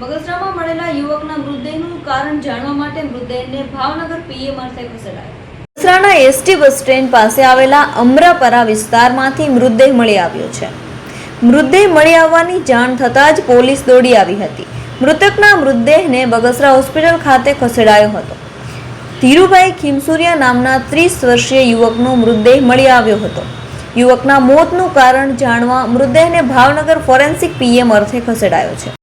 બગસરામાં મળેલા યુવકના મૃતદેહનું કારણ જાણવા માટે મૃતદેહને ભાવનગર પીએમ અર્થે ખસેડાયો. બગસરાના એસટી બસ સ્ટેન્ડ પાસે આવેલા અમરાપરા વિસ્તારમાંથી મૃતદેહ મળી આવ્યો છે. મૃતદેહ મળી આવવાની જાણ થતાં જ પોલીસ દોડી આવી હતી. મૃતકના મૃતદેહને બગસરા હોસ્પિટલ ખાતે ખસેડાયો હતો. ધીરુભાઈ ખીમસુરિયા નામના ત્રીસ વર્ષીય યુવકનો મૃતદેહ મળી આવ્યો હતો. યુવકના મોતનું કારણ જાણવા મૃતદેહને ભાવનગર ફોરેન્સિક પીએમ અર્થે ખસેડાયો છે.